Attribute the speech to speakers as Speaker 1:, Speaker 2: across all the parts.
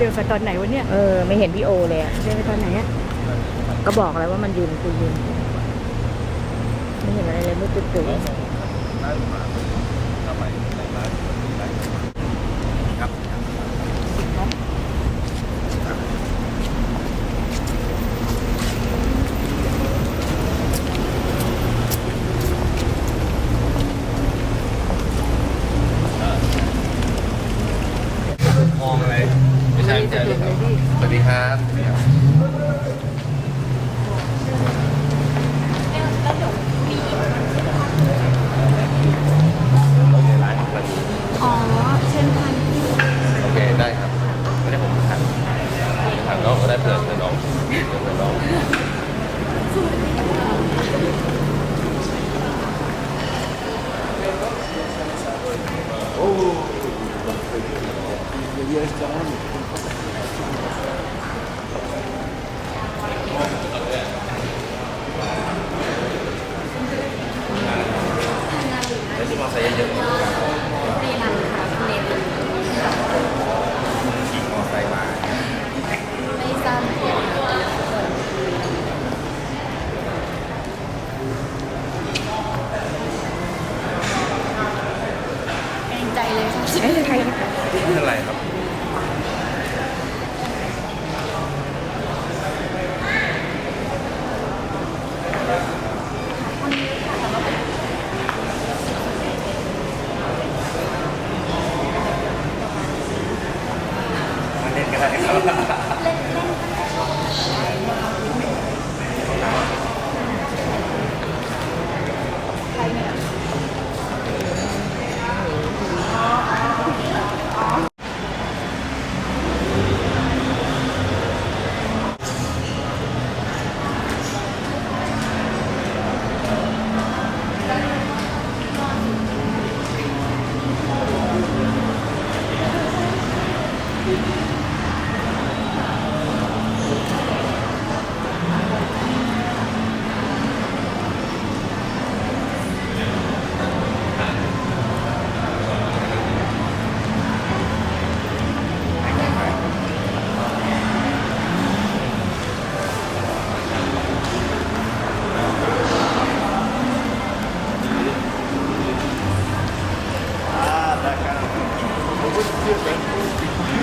Speaker 1: เจอกันตอนไหนวะเนี่ย
Speaker 2: เออ ไม่เห็นพี่โอเลยอะ
Speaker 1: เจอกันตอนไหนอะ
Speaker 2: ก็บอกแล้วว่ามันยืนคือยืนไม่เห็นอะไรเลยมืดตึ๊ดตึ๊ด
Speaker 3: ม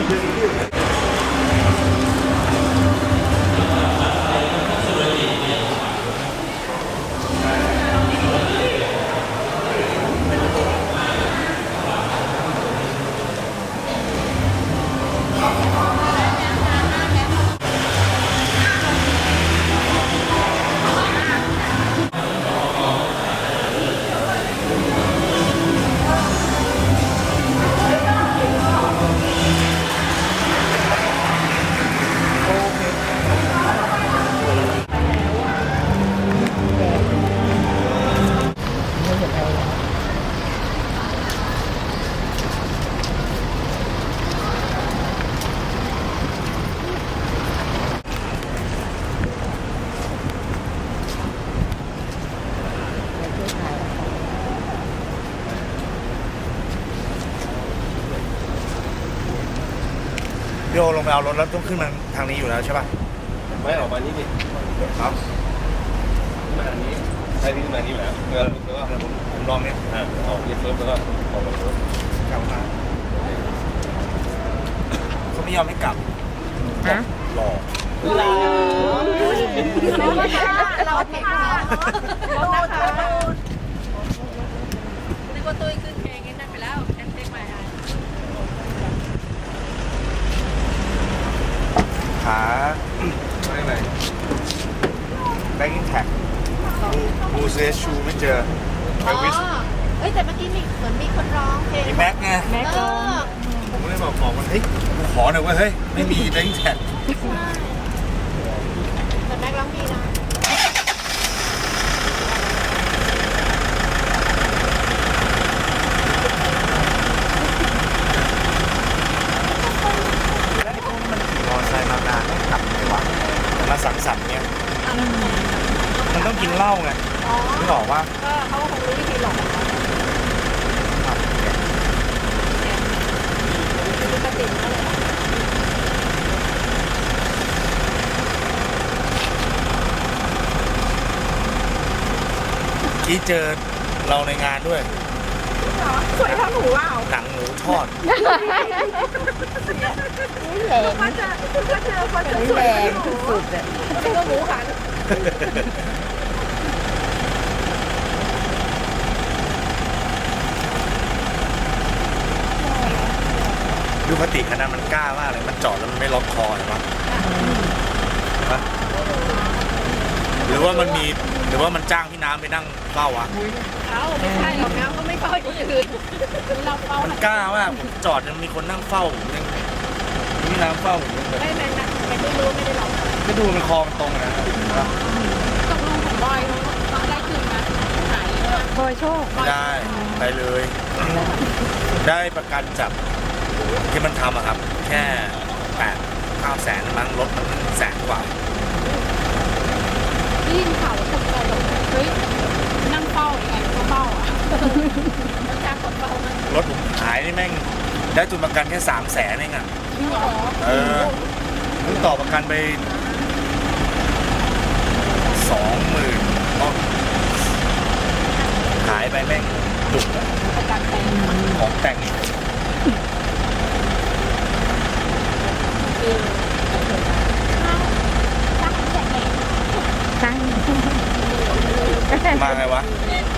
Speaker 3: Thank you. พี่โอลงไปเอารถแล้วต้องขึ้นมาทางนี้อยู่แล้วใช่ป่ะ
Speaker 4: ไม่ออกมานี่ดิ
Speaker 3: ครับ
Speaker 4: มาทางนี้ใช่ที่มานี่อยู่แล้วเมื่อแล้วก็
Speaker 3: เดี๋ยวผมผมลองเนี่ย
Speaker 4: อ่าออกเรียบร้อยแล้วก็ออกมาเลย
Speaker 3: กลับมาเขาไม่ยอมให้กลับ
Speaker 2: ฮะ
Speaker 3: หลอก
Speaker 1: เราค่ะเราเก่งค่ะเรานะคะนึกว่าตุ้ยขึ้นเพลงนี้นั่นไปแล้วแอนเพลงใหม่อะ
Speaker 3: ขา
Speaker 4: ไม่ไหน
Speaker 3: แบงกิ้งแท็กบูเซชูไม่เจอเอลวิส
Speaker 5: เอ้ยแต่เมื่อกี้มีเหมือนมีคนร้องเพลง
Speaker 3: มีแม็กไง
Speaker 1: แม็ก
Speaker 5: เอ
Speaker 1: ลอง
Speaker 5: อ
Speaker 3: ผมก็เลยบอกบอกมันเฮ้ยกูขอหน่อยเว่าเฮ้ยไม่มีแบงกิ้งแท็ก
Speaker 5: แต่แม็กร้องดีนะ
Speaker 3: กินเหล้าไงอ๋อนึกอกว่า
Speaker 1: เขาคงรู้วิธีหลอกขอ
Speaker 3: กี้เจอเราในงานด้วย
Speaker 1: สวยเท่าหนูว้าว
Speaker 3: หนังหมูทอด
Speaker 2: นี่
Speaker 1: แหลมก็เจอคนสวย
Speaker 2: หนูสุดๆ
Speaker 1: เลยก็หมูหัน
Speaker 3: ดูปกติคันนั้นมันกล้ามากเลย มันจอดแล้วมันไม่ล็อกคอเห็นปะเห็นปะหรือว่ามันมี หรือว่ามันจ้างพี่น้ำไปนั่งเฝ้าวะ
Speaker 1: เขาไม่ใช่หรอกนะเขาไม่เฝ้าคนอื่นเราเฝ้า
Speaker 3: มันกล้ามากผมจอดยังมีคนนั่งเฝ้าผมยังพี่น้ำเฝ้าผมยังแบบ
Speaker 1: ไม่แม่นะไม่ไม่รู้ไม่ได้ลอง
Speaker 3: ก็ดูมันคอมันตรงนะเห็นปะ
Speaker 1: ตกลงของบอยเขาได้คืนไหมหายเลย
Speaker 2: บอยโชค
Speaker 3: ได้ ไปเลย ได้ประกันจาก ที่มันทำอะครับ แค่แปดเก้าแสนมั้งรถมันแสนกว่า
Speaker 1: ได้ยินข่าวแล้วตกใจแบบเฮ้ยนั่งเฝ้ายังไงก็เฝ้าอะมันจ้างคนเฝ้ามาร
Speaker 3: ถผมหายนี่แม่ง ได้ทุนประกันแค่สามแสนเองอะ
Speaker 1: จริงเหรอ
Speaker 3: เออเพิ่งต่อประกันไปสองหมื่นหายไปแม่งจุกอะ
Speaker 1: ประกันแต่ง
Speaker 3: ของแต่ง
Speaker 2: ตั้ง
Speaker 3: มาไงวะ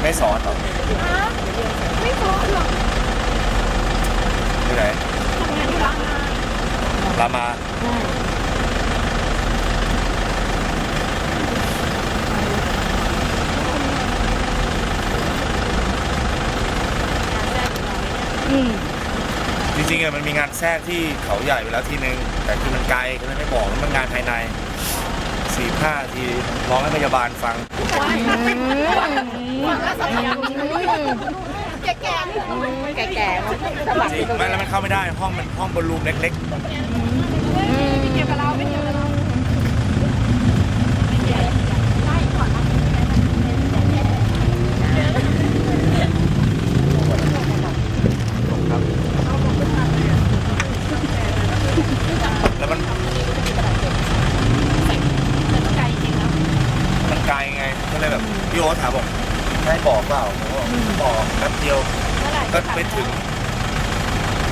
Speaker 3: ไม่สอนเหรอ
Speaker 1: ไม่พอหรอก
Speaker 3: ที่ไหน
Speaker 1: ทำงานที่ร้านอาหาร
Speaker 3: รามา
Speaker 2: อืม
Speaker 3: จริงๆอะมันมีงานแทรกที่เขาใหญ่ไปแล้วทีนึง แต่คือมันไกลก็เลยไม่บอกมันงานภายใน สี่ห้าทีร้องให้พยาบาลฟัง
Speaker 1: ฟังแล้วสบายแก่แก่
Speaker 2: แก่ๆมาสะบัด
Speaker 3: จริงไม่แล้วมันเข้าไม่ได้ห้องมันห้องบนรูมเล็ก
Speaker 1: ไม่เกี่ยวกับเราไม่เกี่ยวกับเรา
Speaker 3: ๆ แล้วมัน
Speaker 1: ไกลจริงนะ
Speaker 3: มันไกลไง ก็เลยแบบพี่โอ๊ตถามบอกให้บอกเปล่าผมบอกบอกแป๊บเดียว
Speaker 1: เมื่อไหร่
Speaker 3: ก็ไปถึง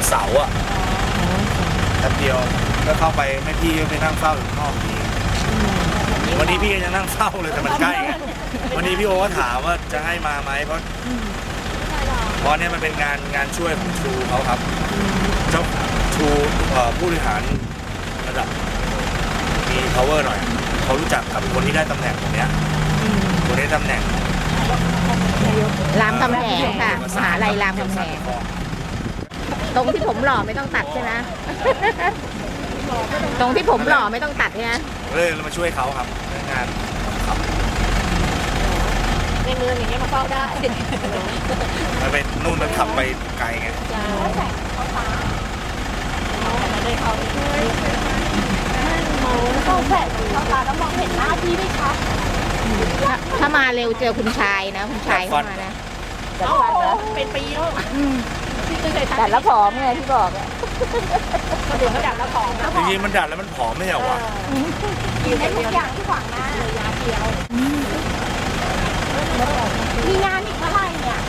Speaker 3: เสาอะแป๊บเดียวก็เข้าไปไม่พี่ก็ไปนั่งเฝ้าอยู่ข้างนอกทีวันนี้พี่ก็ยังนั่งเฝ้าเลยแต่มันใกล้ไงวันนี้พี่โอก็ถามว่าจะให้มาไหมเพราะเพราะเนี่ยมันเป็นงานงานช่วยของทรูเขาครับ เจ้าทรูเอ่อผู้บริหารระดับมี power หน่อย เขารู้จักกับคนที่ได้ตำแหน่งตรงเนี้ย คนที่ได้ตำแหน่ง
Speaker 2: รามคำแหงค่ะมหาลัยรามคำแหงตรงที่ผมหล่อไม่ต้องตัดใช่ไหมตรงที่ผมหล่อไม่ต้องตัดใช่ไหม
Speaker 3: เลยเรามาช่วยเขาครับเรื่องงานครับ
Speaker 1: ในเมืองอย่างเงี้ยมาเฝ้าได้
Speaker 3: มันไปนู่นมันขับไปไกลไง
Speaker 1: เข้าแผลเข้าตาแล้วมองเห็นหน้าพี่ไม่ชัด
Speaker 2: ถ้าถ้ามาเร็วเจอคุณชายนะ คุณชายเข้ามานะ
Speaker 1: โอ้เป็นปีแล้วพี่เคย
Speaker 2: แต่ละผอมไงที่บอกอะ
Speaker 1: คนอื่นเขาดักแล้วของนะ
Speaker 3: จริงๆมันดัดแล้วมันผอมไม่ใช่เหรอวะ
Speaker 1: กินได้ทุกอย่างที่ขวางหน้ายาเดียวมีงานอีกเท่าไหร่เนี่ย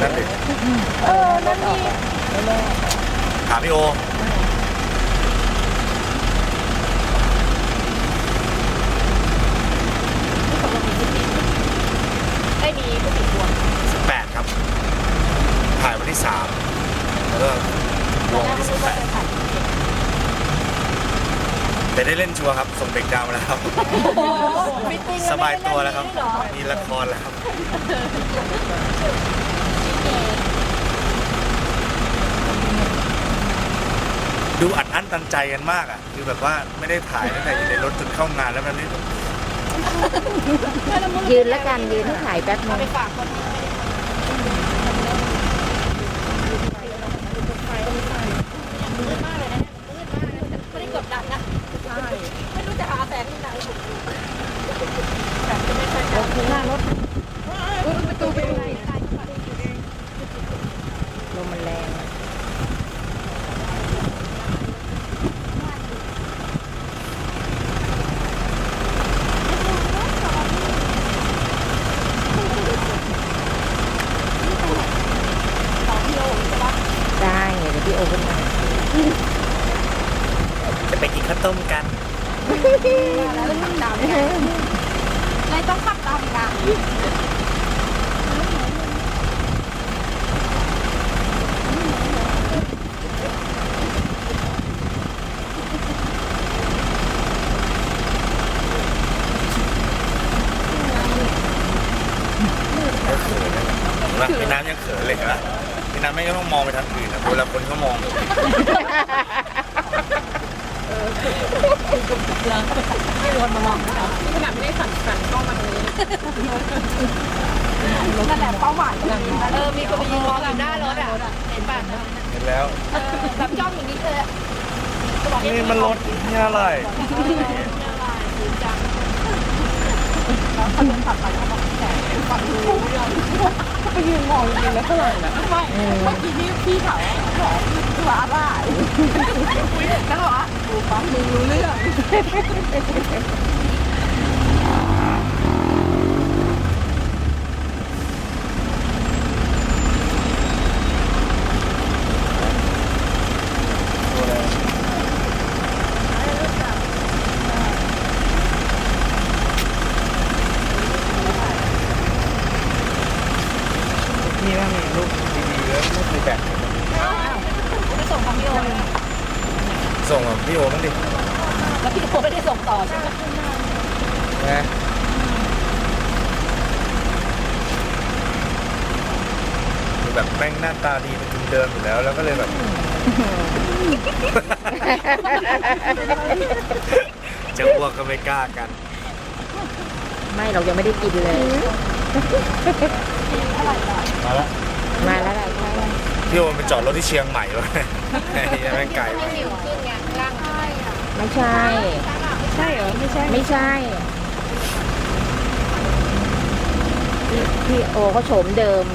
Speaker 3: นั่นดิ
Speaker 1: เออนั่นมี
Speaker 3: ถามพี่โอ
Speaker 1: ได้มีผู้ติดตัว
Speaker 3: 18 ครับ ถ่ายวันที่3แล้วก็วงวันที่18แต่ได้เล่นชัวร์ครับส่งเด็กดาวมาแล้วครับ
Speaker 1: ฟิตติ้ง
Speaker 3: สบายตัวแล้วครับ มีละครแล้วครับ ดูอัดอั้นตันใจกันมากอะ คือแบบว่าไม่ได้ถ่ายตั้งแต่อยู่ในรถจนเข้างานแล้วมันนี่
Speaker 2: ยืนแล้วกันยืนให้ถ่ายแป๊บนึง
Speaker 1: ไปฝากคนมืด มากเลยนะมืดมากเลยไม่ได้กดดันนะไม่รู้จะหาแสงที่ไหนแสงจะไม่ค่อยจะหน้ารถประตูเป็นไง
Speaker 2: ลมมันแรงอะ
Speaker 3: ข้าวต้มกัน
Speaker 1: แล้วขับตามกันเลยต้องขับตามกัน
Speaker 3: ก็เขินนะนะพี่น้ำยังเขินเลยนะพี่น้ำไม่ต้องมองไปทางอื่นนะเวลาคนเขามอง
Speaker 1: ไม่วนมามองนะขนาดไม่ได้สั่นสั่นกล้องมาตรงนี้ นั่นแหละเป้าหมายกำลังเออมีคนไปยืนรออยู่หน้ารถอะเห็นป่ะ
Speaker 3: เห็นแล้ว
Speaker 1: แบบจ้องอย่างนี้เลย
Speaker 3: นี่มันรถนี่อะไร
Speaker 1: ไปยืนมองจริงๆแล้วเท่าไหร่นะไม่เมื่อกี้นี่พี่ถามว่าตัวอะไรแล้วบอกว่าดูฟังมึงรู้เรื่อง
Speaker 3: นี่ถ้ามีรูปดีๆแล้วไม่เคยแบ่ง
Speaker 1: ไปส่งของพี่โอ
Speaker 3: ส่งกับพี่โอบ้างดิ
Speaker 1: แล้วพี่โอไม่ได้ส่งต่อใช่ไหม
Speaker 3: นะคือแบบแม่งหน้าตาดีเป็นทุนเดิมอยู่แล้ว แล้วก็เลยแบบ จะอ้วกก็ไม่กล้ากัน
Speaker 2: ไม่เรายังไม่ได้กินเลย
Speaker 3: มาแล้ว
Speaker 2: มาแล้วแหละใช่
Speaker 3: พี่โอไปจอดรถที่เชียงใหม่วะยังแม่งไกล
Speaker 5: ไม่หิวขึ้นไงร่างใช่อะ
Speaker 2: ไม่ใช่
Speaker 1: ใช่เหรอ ไม่ใช่
Speaker 2: ไม่ใช่พี่พี่โอก็โฉมเดิม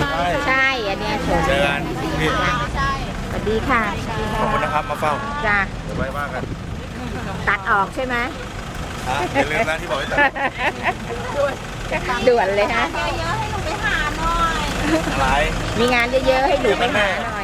Speaker 3: ใช่
Speaker 2: ใช่อันเนี้ยโฉม
Speaker 3: เจอกันพี่
Speaker 5: ใช่
Speaker 2: สวัสดีค่ะ
Speaker 3: ขอบคุณนะครับมาเฝ้า
Speaker 2: จ้า
Speaker 3: เดี๋ยวไว้ว่ากัน
Speaker 2: ตัดออกใช่ไหม
Speaker 3: ฮะอย่าลืมนะที่บอกให้ตัด
Speaker 2: ด่วนเลยฮะ
Speaker 5: เยอะๆให้หนูไปหาหน่อย
Speaker 3: อะไร
Speaker 2: มีงานเยอะๆให้หนูไปหาหน่อย